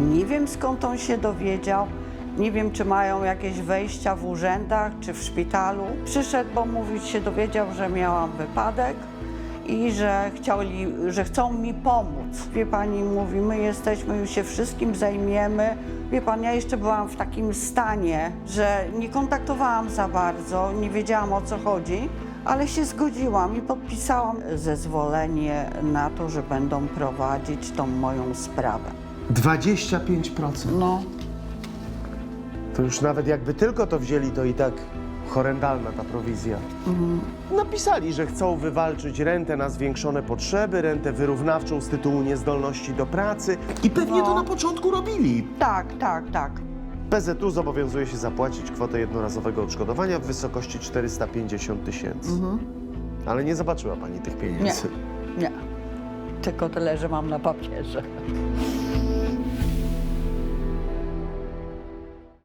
Nie wiem skąd on się dowiedział. Nie wiem, czy mają jakieś wejścia w urzędach, czy w szpitalu. Przyszedł, bo mówić się dowiedział, że miałam wypadek i że, chcieli, że chcą mi pomóc. Wie pani, mówi, my jesteśmy, już się wszystkim zajmiemy. Wie pan, ja jeszcze byłam w takim stanie, że nie kontaktowałam za bardzo, nie wiedziałam o co chodzi, ale się zgodziłam i podpisałam zezwolenie na to, że będą prowadzić tą moją sprawę. 25%. No, To już nawet jakby tylko to wzięli, to i tak horrendalna ta prowizja. Napisali, że chcą wywalczyć rentę na zwiększone potrzeby, rentę wyrównawczą z tytułu niezdolności do pracy i pewnie No. to na początku robili. tak, tak, tak. PZU zobowiązuje się zapłacić kwotę jednorazowego odszkodowania w wysokości 450 tysięcy. Ale nie zobaczyła pani tych Nie, pieniędzy. nie. Tylko tyle, że mam na papierze.